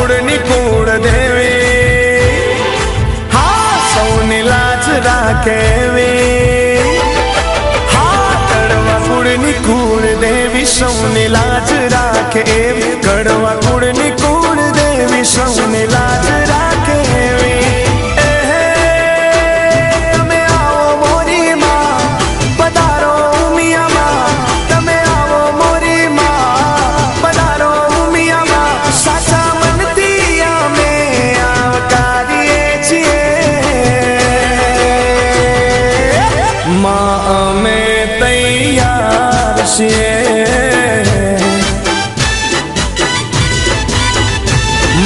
કુળની કુળ દેવી. હા, સૌની લાજ રાખે એવી હા, કડવા કુળની કુળ દેવી સૌની લાજ રાખે એવી કડવા અમે તૈયાર છીએ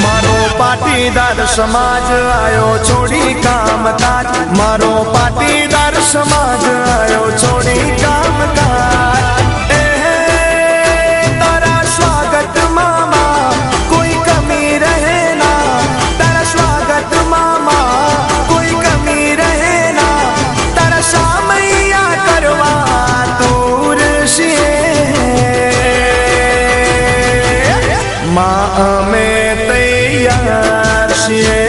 મારો પાટીદાર સમાજ આયો છોડી કામતા મારો પાટીદાર સમાજ આયો છોડી paciência.